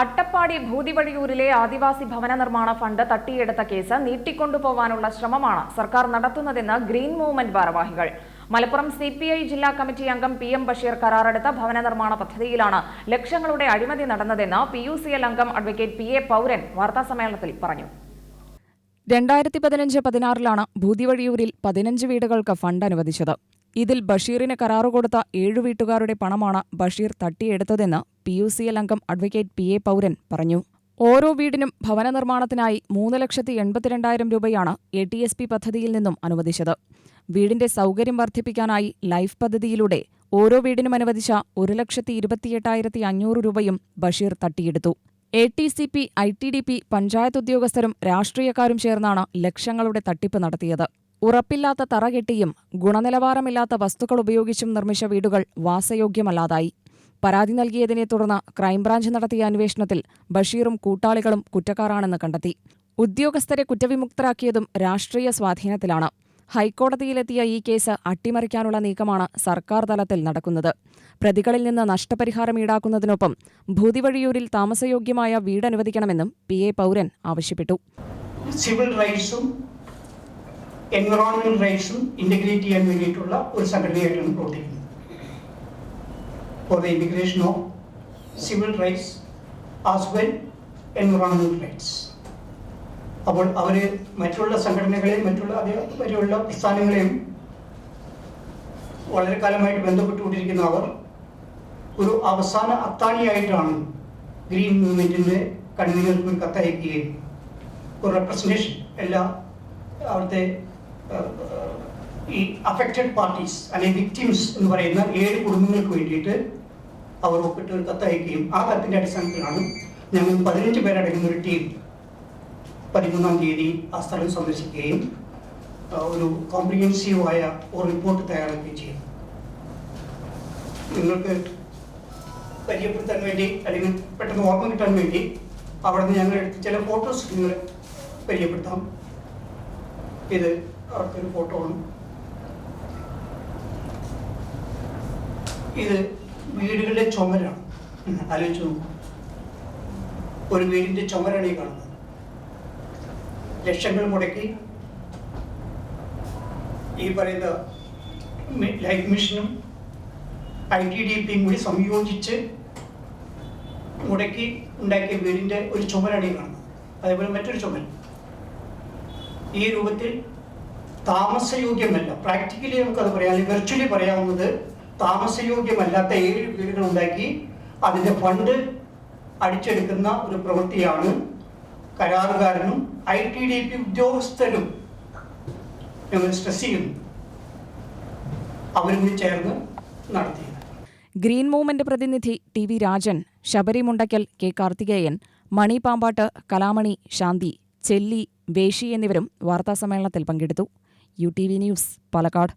അട്ടപ്പാടി ഭൂതിവഴിയൂരിലെ ആദിവാസി ഭവന നിർമ്മാണ ഫണ്ട് തട്ടിയെടുത്ത കേസ് നീട്ടിക്കൊണ്ടുപോകാനുള്ള ശ്രമമാണ് സർക്കാർ നടത്തുന്നതെന്ന് ഗ്രീൻ മൂവ്മെന്റ് ഭാരവാഹികൾ. മലപ്പുറം സി പി ഐ ജില്ലാ കമ്മിറ്റി അംഗം പി എം ബഷീർ കരാറെടുത്ത ഭവന നിർമ്മാണ പദ്ധതിയിലാണ് ലക്ഷങ്ങളുടെ അഴിമതി നടന്നതെന്ന് പി യു സി എൽ അംഗം അഡ്വക്കേറ്റ് പി എ പൗരൻ വാർത്താസമ്മേളനത്തിൽ പറഞ്ഞു. രണ്ടായിരത്തി പതിനഞ്ച് പതിനാറിലാണ് ഭൂതിവഴിയൂരിൽ പതിനഞ്ച് വീടുകൾക്ക് ഫണ്ട് അനുവദിച്ചത്. ഇതിൽ ബഷീറിന് കരാറു കൊടുത്ത ഏഴു വീട്ടുകാരുടെ പണമാണ് ബഷീർ തട്ടിയെടുത്തതെന്ന് പി യു സി എൽ അംഗം അഡ്വക്കേറ്റ് പി എ പൗരൻ പറഞ്ഞു. ഓരോ വീടിനും ഭവന നിർമ്മാണത്തിനായി മൂന്ന് ലക്ഷത്തി എൺപത്തിരണ്ടായിരം രൂപയാണ് എ ടി എസ് പി പദ്ധതിയിൽ നിന്നും അനുവദിച്ചത്. വീടിന്റെ സൗകര്യം വർദ്ധിപ്പിക്കാനായി ലൈഫ് പദ്ധതിയിലൂടെ ഓരോ വീടിനും അനുവദിച്ച ഒരു ലക്ഷത്തി ഇരുപത്തിയെട്ടായിരത്തി അഞ്ഞൂറ് രൂപയും Basheer തട്ടിയെടുത്തു. A T C P I T D P panchayat ഉദ്യോഗസ്ഥരും രാഷ്ട്രീയക്കാരും ചേർന്നാണ് ലക്ഷങ്ങളുടെ തട്ടിപ്പ് നടത്തിയത്. ഉറപ്പില്ലാത്ത തറ കെട്ടിയും ഗുണനിലവാരമില്ലാത്ത വസ്തുക്കൾ ഉപയോഗിച്ചും നിർമ്മിച്ച വീടുകൾ വാസയോഗ്യമല്ലാതായി. പരാതി നൽകിയതിനെ തുടർന്ന് ക്രൈംബ്രാഞ്ച് നടത്തിയ അന്വേഷണത്തിൽ ബഷീറും കൂട്ടാളികളും കുറ്റക്കാരാണെന്ന് കണ്ടെത്തി. ഉദ്യോഗസ്ഥരെ കുറ്റവിമുക്തരാക്കിയതും രാഷ്ട്രീയ സ്വാധീനത്തിലാണ്. ഹൈക്കോടതിയിലെത്തിയ ഈ കേസ് അട്ടിമറിക്കാനുള്ള നീക്കമാണ് സർക്കാർ തലത്തിൽ നടക്കുന്നത്. പ്രതികളിൽ നിന്ന് നഷ്ടപരിഹാരം ഈടാക്കുന്നതിനൊപ്പം ഭൂതിവഴിയൂരിൽ താമസയോഗ്യമായ വീട് അനുവദിക്കണമെന്നും പി എ പൗരൻ ആവശ്യപ്പെട്ടു. സിവിൽ റൈറ്റ്സും എൻവറോൺമെന്റ് റൈറ്റ്സും ഇന്റഗ്രേറ്റ് ചെയ്യാൻ വേണ്ടിയിട്ടുള്ള ഒരു സംഘടനയായിട്ടാണ് പ്രവർത്തിക്കുന്നത്. For the integration of civil rights as well environment rights അപ്പോൾ അവർ മറ്റുള്ള സംഘടനകളെയും മറ്റുള്ള അതേപോലെയുള്ള പ്രസ്ഥാനങ്ങളെയും വളരെ കാലമായിട്ട് ബന്ധപ്പെട്ടുകൊണ്ടിരിക്കുന്ന അവർ ഒരു അവസാന അത്താണിയായിട്ടാണ് ഗ്രീൻ മൂവ്മെന്റിന്റെ കൺവീനർക്ക് ഒരു കത്തയക്കുകയും ഒരു റെപ്രസെന്റേഷൻ എല്ലാ അവിടുത്തെ ഈ അഫക്റ്റഡ് പാർട്ടീസ് അല്ലെങ്കിൽ വിക്ടിംസ് എന്ന് പറയുന്ന ഏഴ് കുടുംബങ്ങൾക്ക് വേണ്ടിയിട്ട് അവർ ഒപ്പിട്ട് ഒരു കത്തയക്കുകയും ആ കത്തിന്റെ അടിസ്ഥാനത്തിലാണ് ഞങ്ങൾ പതിനഞ്ച് പേരടങ്ങുന്ന ഒരു ടീം പതിമൂന്നാം തീയതി ആ സ്ഥലം സന്ദർശിക്കുകയും ഒരു ഒരു കോംപ്രിഹെൻസീവായ ഒരു റിപ്പോർട്ട് തയ്യാറാക്കുകയും ചെയ്യും. നിങ്ങൾക്ക് പരിചയപ്പെടുത്താൻ വേണ്ടി അല്ലെങ്കിൽ പെട്ടെന്ന് ഓർമ്മ കിട്ടാൻ വേണ്ടി അവിടെ നിന്ന് ഞങ്ങൾ എടുത്ത ചില ഫോട്ടോസ് നിങ്ങൾ പരിചയപ്പെടുത്താം. ഇത് അവർക്കൊരു ഫോട്ടോ ആണ്. ഇത് വീടുകളുടെ ചുമരാണ്. ആലോചിച്ചു നോക്കൂ. ഒരു വീടിന്റെ ചുമരാണ് ഈ കാണുന്നത്. ലക്ഷങ്ങൾ മുടക്കി ഈ പറയുന്ന ലൈഫ് മിഷനും ഐ ടി ഡി പിയും കൂടി സംയോജിച്ച് മുടക്കി ഉണ്ടാക്കിയ വീടിന്റെ ഒരു ചുമരാണ് ഈ കാണുന്നത്. അതേപോലെ മറ്റൊരു ചുമൽ ഈ രൂപത്തിൽ താമസയോഗ്യമല്ല. പ്രാക്ടിക്കലി നമുക്കത് പറയാം. അല്ലെങ്കിൽ വെർച്വലി പറയാവുന്നത് താമസയോഗ്യമല്ലാത്ത ഏഴ് വീടുകൾ ഉണ്ടാക്കി അതിന്റെ ഫണ്ട് അടിച്ചെടുക്കുന്ന ഒരു പ്രവൃത്തിയാണ് കരാറുകാരനും ഐ ടി ഡി പി ഉദ്യോഗസ്ഥരും ഞങ്ങൾ സ്ട്രെസ് ചെയ്യുന്നു. അവരും ചേർന്ന് നടത്തിയത്. ഗ്രീൻ മൂവ്മെന്റ് പ്രതിനിധി T V Rajan Sabari Mundakkal K Karthikeyan Mani Pampatt Kalamani Shanthi Chelli Veshi എന്നിവരും വാർത്താസമ്മേളനത്തിൽ പങ്കെടുത്തു. U T V news Palakkad.